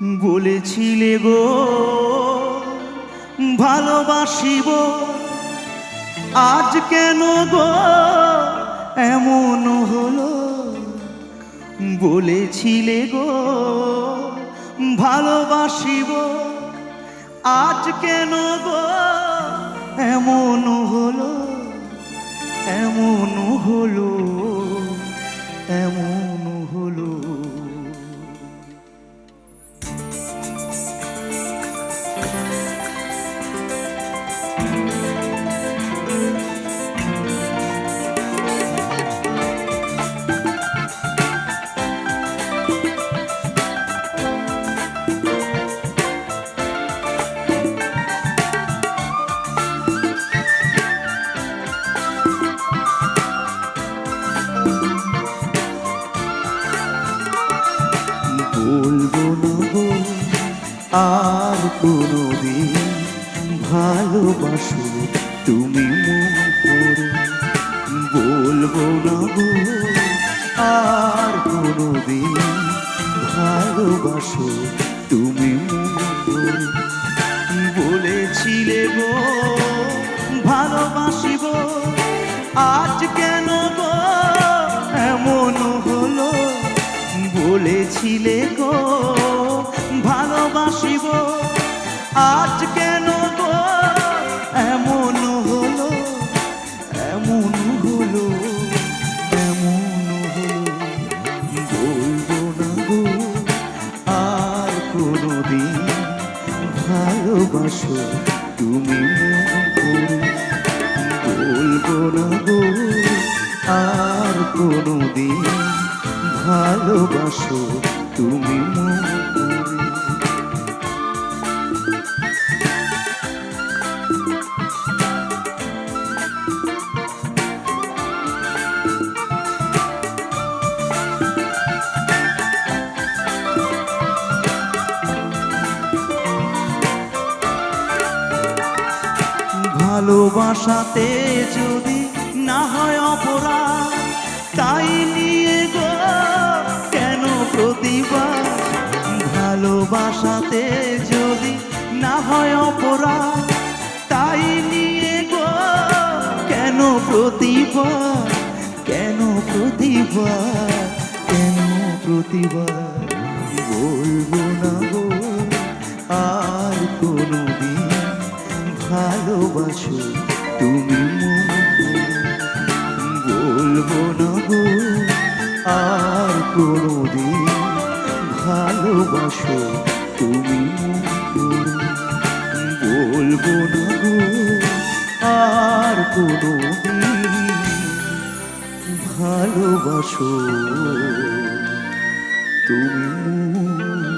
বলেছিলে গো, ভালোবাসিব। আজ কেন গো এমন হলো? বলেছিলে গো, ভালোবাসিব। আজ কেন গো এমন হলো? এমন হলো? এমন আর কোনোদিন ভালোবাসো তুমি বলব না গো, আর কোনোদিন ভালোবাসো তুমি মন বলেছিলে গো, ভালোবাসিব। আজ কেন গো এমন হলো। বলেছিলে গো ভালোবাসিব। আজ কেন এমন হলো এমন হলো এমন হলো। বলব না গো আর কোনোদিন ভালোবাসো তুমি বলব না গো। আর কোনোদিন ভালোবাসো তুমি মন ভালোবাসাতে যদি না হয় অপরাধ, তাই নিয়ে গো, কেন প্রতিবাদ? ভালোবাসাতে যদি না হয় অপরাধ কেন প্রতিবাদ কেন প্রতিবাদ কেন প্রতিবাদ বলব না গো, আর কোনোদিন ভালোবাসো তুমি। বলব না গো, আর কোনোদিন ভালোবাসো তুমি। বলব না গো, আর কোনোদিন ভালোবাসো তুমি